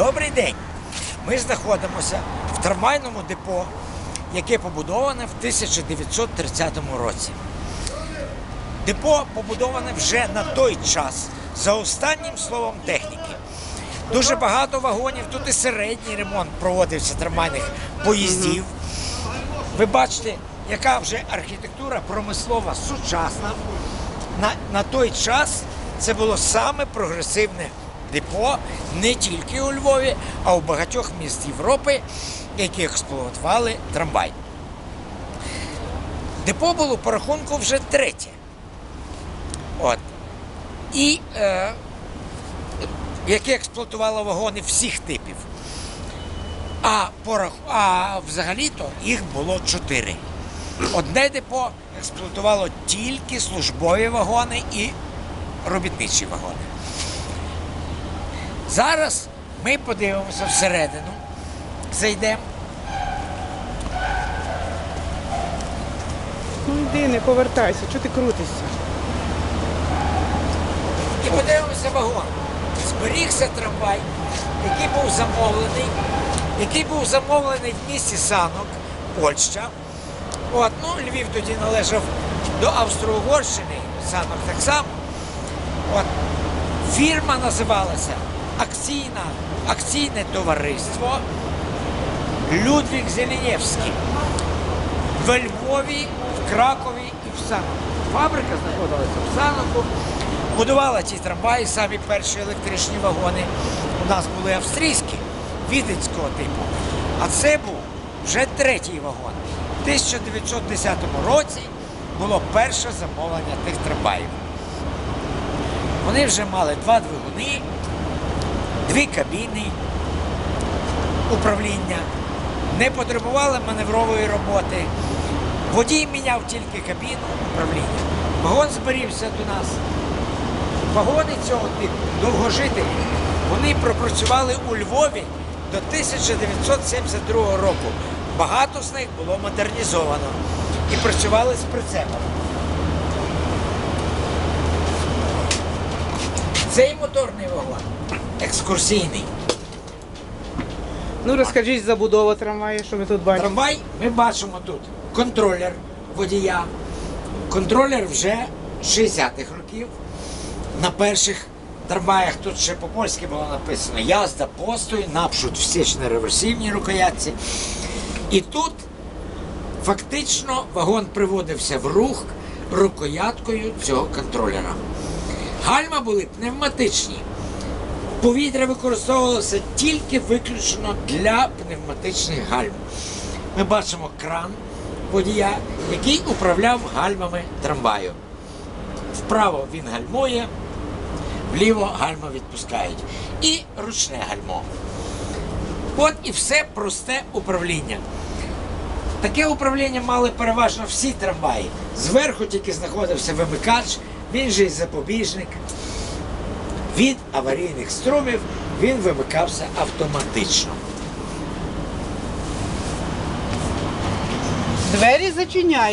Добрий день! Ми знаходимося в трамвайному депо, яке побудоване в 1930 році. Депо побудоване вже на той час, за останнім словом техніки. Дуже багато вагонів, тут і середній ремонт проводився трамвайних поїздів. Ви бачите, яка вже архітектура промислова сучасна. На, на той час це було саме прогресивне депо не тільки у Львові, а у багатьох міст Європи, які експлуатували трамвай. Депо було по рахунку вже третє. От. І е, яке експлуатувало вагони всіх типів. А, по, рах- а взагалі-то їх було чотири. Одне депо експлуатувало тільки службові вагони і робітничі вагони. Зараз ми подивимося всередину, зайдемо. Ну йди, не повертайся, чого ти крутишся? І подивимося вагон. Зберігся трамвай, який був замовлений, який був замовлений в місті Санок, Польща. От, ну, Львів тоді належав до Австро-Угорщини, Санок так само. От, фірма називалася Акційна, Акційне товариство Людвік Зеленєвський. В Львові, в Кракові і в Саноку. Фабрика знаходилася в Саноку. Будувала ці трамваї, самі перші електричні вагони. У нас були австрійські, віденського типу. А це був вже третій вагон. У 1910 році було перше замовлення тих трамваїв. Вони вже мали два двигуни, дві кабіни управління, не потребували маневрової роботи. Водій міняв тільки кабіну управління. Вагон зберігся до нас. Вагони цього типу довгожителі. Вони пропрацювали у Львові до 1972 року. Багато з них було модернізовано і працювали з прицепом. Цей моторний вагон екскурсійний. Ну розкажіть забудова трамваю, що ми тут бачимо. Трамвай ми бачимо тут контролер водія. Контролер вже 60-х років. На перших трамваях тут ще по-польськи було написано Язда постою, напшут всічно реверсивній рукоятці. І тут фактично вагон приводився в рух рукояткою цього контролера. Гальма були пневматичні. Повітря використовувалося тільки виключно для пневматичних гальм. Ми бачимо кран водія, який управляв гальмами трамваю. Вправо він гальмує, вліво гальма відпускають. І ручне гальмо. От і все просте управління. Таке управління мали переважно всі трамваї. Зверху тільки знаходився вимикач, він же запобіжник. Від аварійних струмів він вимикався автоматично. Двері зачиняй.